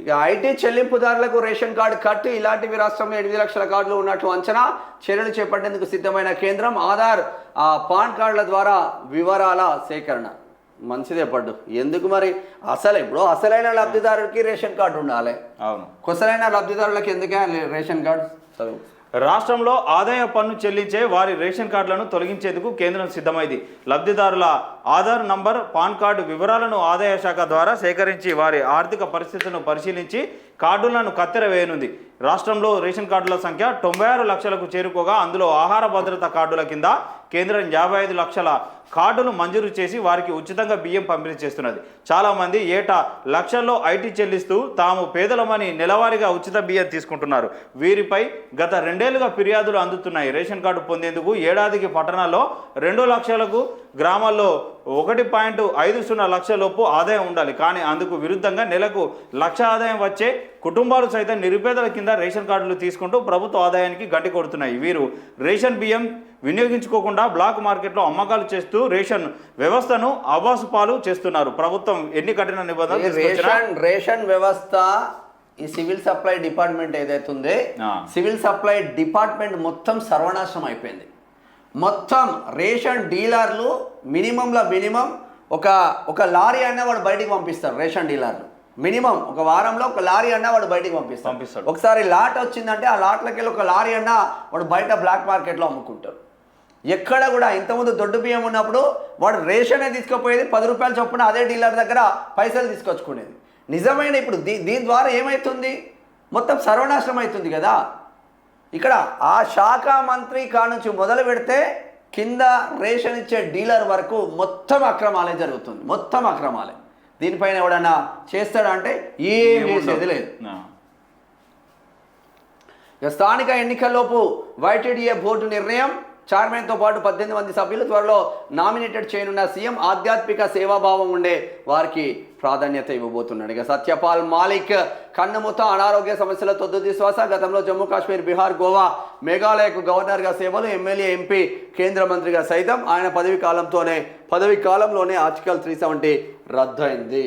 ఇక IT చెల్లింపుదారులకు ration card కట్టు ఇలాంటివి రాష్ట్రంలో ఎనిమిది లక్షల కార్డులు ఉన్నట్లు అంచనా చర్యలు చేపట్టేందుకు సిద్ధమైన కేంద్రం ఆధార్ ఆ, పాన్ కార్డుల ద్వారా వివరాల సేకరణ. మంచిదే పడ్డు. ఎందుకు మరి? అసలు ఇప్పుడు అసలైన లబ్ధిదారుడికి రేషన్ కార్డు ఉండాలి. అవును. కొసలైన లబ్ధిదారులకు ఎందుకే రేషన్ కార్డు? చదువు. రాష్ట్రంలో ఆదాయ పన్ను చెల్లించే వారి రేషన్ కార్డులను తొలగించేందుకు కేంద్రం సిద్ధమైంది. లబ్ధిదారుల ఆధార్ నంబర్ పాన్ కార్డు వివరాలను ఆదాయ శాఖ ద్వారా సేకరించి వారి ఆర్థిక పరిస్థితులను పరిశీలించి కార్డులను కత్తెర వేయనుంది. రాష్ట్రంలో రేషన్ కార్డుల సంఖ్య తొంభై ఆరు లక్షలకు చేరుకోగా అందులో ఆహార భద్రత కార్డుల కింద కేంద్రం యాభై ఐదు లక్షల కార్డులు మంజూరు చేసి వారికి ఉచితంగా బియ్యం పంపిణీ చేస్తున్నది. చాలామంది ఏటా లక్షల్లో ఐటీ చెల్లిస్తూ తాము పేదలమని నెలవారీగా ఉచిత బియ్యం తీసుకుంటున్నారు. వీరిపై గత రెండేళ్ళుగా ఫిర్యాదులు అందుతున్నాయి. రేషన్ కార్డు పొందేందుకు ఏడాదికి పట్టణాల్లో రెండు లక్షలకు గ్రామాల్లో ఒకటి పాయింట్ ఐదు సున్నా లక్షల లోపు ఆదాయం ఉండాలి. కానీ అందుకు విరుద్ధంగా నెలకు లక్ష ఆదాయం వచ్చే కుటుంబాలు సైతం నిరుపేదల కింద రేషన్ కార్డులు తీసుకుంటూ ప్రభుత్వ ఆదాయానికి గంటి కొడుతున్నాయి. వీరు రేషన్ బియ్యం వినియోగించుకోకుండా బ్లాక్ మార్కెట్లో అమ్మకాలు చేస్తూ రేషన్ వ్యవస్థను అబాసు పాలు చేస్తున్నారు. ప్రభుత్వం ఎన్ని కఠిన నిబంధనలు రేషన్ రేషన్ వ్యవస్థ ఈ సివిల్ సప్లై డిపార్ట్మెంట్ ఏదైతే ఉందో ఆ. సివిల్ సప్లై డిపార్ట్మెంట్ మొత్తం సర్వనాశనం అయిపోయింది. మొత్తం రేషన్ డీలర్లు మినిమంలో మినిమం ఒక ఒక లారీ అన్న వాడు బయటికి పంపిస్తారు రేషన్ డీలర్లు. మినిమం ఒక వారంలో ఒక లారీ అన్న వాడు బయటికి పంపిస్తాడు పంపిస్తాడు. ఒకసారి లాట్ వచ్చిందంటే ఆ లాట్లకి వెళ్ళి ఒక లారీ అన్న వాడు బయట బ్లాక్ మార్కెట్లో అమ్ముకుంటారు ఎక్కడ కూడా ఇంతకుముందు దొడ్డు బియ్యం ఉన్నప్పుడు వాడు రేషనే తీసుకుపోయేది పది రూపాయలు చొప్పున అదే డీలర్ దగ్గర పైసలు తీసుకొచ్చుకునేది. నిజమైన ఇప్పుడు దీ దీని ద్వారా ఏమవుతుంది మొత్తం సర్వనాశనం అవుతుంది కదా. ఇక్కడ ఆ శాఖ మంత్రి కానుంచి మొదలు పెడితే కింద రేషన్ ఇచ్చే డీలర్ వరకు మొత్తం అక్రమాలే జరుగుతుంది. మొత్తం అక్రమాలే. దీనిపైన ఎవడన్నా చేస్తాడా అంటే ఏం చేసేది లేదు. ఇక స్థానిక ఎన్నికల్లోపు వైటీడీఏ బోర్డు నిర్ణయం చైర్మన్తో పాటు పద్దెనిమిది మంది సభ్యులు త్వరలో నామినేటెడ్ చేయనున్న సీఎం ఆధ్యాత్మిక సేవాభావం ఉండే వారికి ప్రాధాన్యత ఇవ్వబోతున్నాడు. ఇక సత్యపాల్ మాలిక్ కన్నుమూత అనారోగ్య సమస్యల తొద్దు గతంలో జమ్మూ కాశ్మీర్ బీహార్ గోవా మేఘాలయకు గవర్నర్గా సేవలు ఎమ్మెల్యే ఎంపీ కేంద్ర మంత్రిగా సైతం ఆయన పదవి కాలంతోనే పదవి కాలంలోనే ఆర్టికల్ త్రీ సెవెంటీ రద్దయింది.